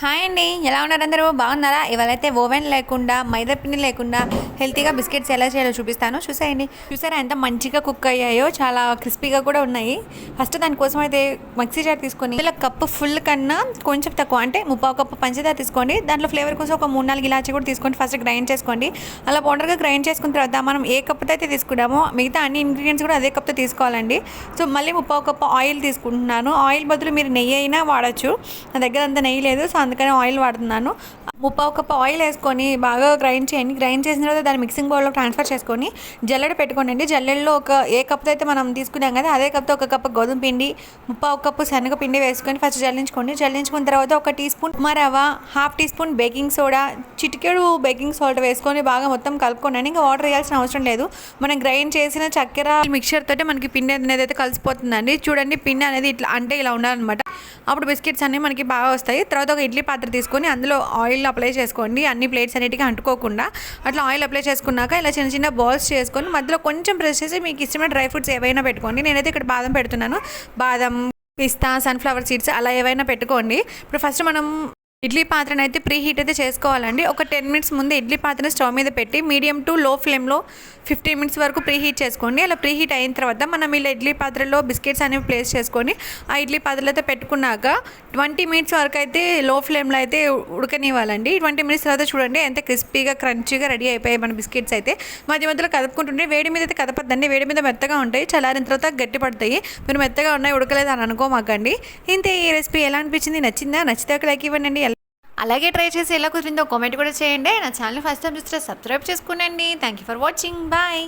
Hi అండి ఎలా ఉన్నారు అందరూ? బాగున్నారా? ఇవాళైతే ఓవెన్ లేకుండా మైదా పిండి లేకుండా హెల్తీగా బిస్కెట్స్ ఎలా చేయాలో చూపిస్తాను. చూసేయండి. చూసారా ఎంత మంచిగా కుక్ అయ్యాయో చాలా క్రిస్పీగా కూడా ఉన్నాయి. ఫస్ట్ దానికోసం అయితే మిక్సీ జార్ తీసుకొని ఇలా కప్పు ఫుల్ కన్నా కొంచెం తక్కువ అంటే ముప్పావు కప్పు పంచదార తీసుకోండి. దాంట్లో ఫ్లేవర్ కోసం ఒక మూడు నాలుగు ఇలాచి కూడా తీసుకోండి. ఫస్ట్ గ్రైండ్ చేసుకోండి. అలా పౌడర్గా గ్రైండ్ చేసుకున్న తర్వాత మనం ఏ కప్పుతో అయితే తీసుకున్నామో మిగతా అన్ని ఇంగ్రీడియంట్స్ కూడా అదే కప్తో తీసుకోవాలండి. సో మళ్ళీ ముప్పావు కప్పు ఆయిల్ తీసుకుంటున్నాను. ఆయిల్ బదులు మీరు నెయ్యి అయినా వాడచ్చు. నా దగ్గర అంత నెయ్యి లేదు సో అందుకని ఆయిల్ వాడుతున్నాను. ముప్పావు కప్పు ఆయిల్ వేసుకొని బాగా గ్రైండ్ చేయండి. గ్రైండ్ చేసిన తర్వాత దాన్ని మిక్సింగ్ బౌల్లో ట్రాన్స్ఫర్ చేసుకొని జల్లెడ పెట్టుకోండి జల్లెడలో ఒక ఏ కప్తో అయితే మనం తీసుకున్నాం కదా అదే కప్తో ఒక కప్పు గోధుమ పిండి ముప్పావు కప్పు శనగ పిండి వేసుకొని ఫస్ట్ జల్లించుకోండి. జల్లించుకున్న తర్వాత ఒక టీ స్పూన్ మరవ half teaspoon baking soda చిటికెడు బేకింగ్ సాల్ట్ వేసుకొని బాగా మొత్తం కలుపుకోండి ఇంకా వాటర్ వేయాల్సిన అవసరం లేదు. మనం గ్రైండ్ చేసిన చక్కెర మిక్చర్ తోటి మనకి పిండి అనేది అయితే కలిసిపోతుందండి. చూడండి పిండి అనేది ఇట్లా అంటే ఇలా ఉండాలన్నమాట. అప్పుడు బిస్కెట్స్ అన్నీ మనకి బాగా వస్తాయి. తర్వాత ఒక ఇడ్లీ పాత్ర తీసుకొని అందులో ఆయిల్ అప్లై చేసుకోండి. అన్ని ప్లేట్స్ అన్నిటికీ అంటుకోకుండా అట్లా ఆయిల్ అప్లై చేసుకున్నాక ఇలా చిన్న చిన్న బాల్స్ చేసుకొని మధ్యలో కొంచెం ప్రెస్ చేసి మీకు ఇష్టమైన డ్రై ఫ్రూట్స్ ఏవైనా పెట్టుకోండి. నేనైతే ఇక్కడ బాదం పెడుతున్నాను. బాదం పిస్తా సన్ఫ్లవర్ సీడ్స్ అలా ఏవైనా పెట్టుకోండి. ఇప్పుడు ఫస్ట్ మనం ఇడ్లీ పాత్రను అయితే ప్రీ హీట్ అయితే చేసుకోవాలండి. ఒక టెన్ మినిట్స్ ముందు ఇడ్లీ పాత్రను స్టవ్ మీద పెట్టి మీడియం టు లో ఫ్లేమ్లో ఫిఫ్టీన్ మినిట్స్ వరకు ప్రీ హీట్ చేసుకోండి. అలా ప్రీ హీట్ అయిన తర్వాత మనం ఇలా ఇడ్లీ పాత్రలో బిస్కెట్స్ అనేవి ప్లేస్ చేసుకొని ఆ ఇడ్లీ పాత్రలో అయితే పెట్టుకున్నాక ట్వంటీ మినిట్స్ వరకు అయితే లో ఫ్లేమ్లో అయితే ఉడకనివ్వాలండి. ట్వంటీ మినిట్స్ తర్వాత చూడండి ఎంత క్రిస్పీగా క్రంచీగా రెడీ అయిపోయాయి మన బిస్కెట్స్ అయితే. మధ్య మధ్యలో కదుపుకుంటుంటే వేడి మీద అయితే కదపద్దండి. వేడి మీద మెత్తగా ఉంటాయి. చల్లారిన తర్వాత గట్టి పడతాయి మీరు మెత్తగా ఉన్నాయి ఉడకలేదు అని అనుకోమాకండి. ఇంతే ఈ రెసిపీ ఎలా అనిపించింది? నచ్చిందా? నచ్చితే ఒక లైక్ ఇవ్వండి. అలాగే ట్రై చేసి ఎలా కుదిరిందో కామెంట్ కూడా చేయండి. నా ఛానల్ ఫస్ట్ టైం చూస్తే సబ్స్క్రైబ్ చేసుకోండి thank you for watching bye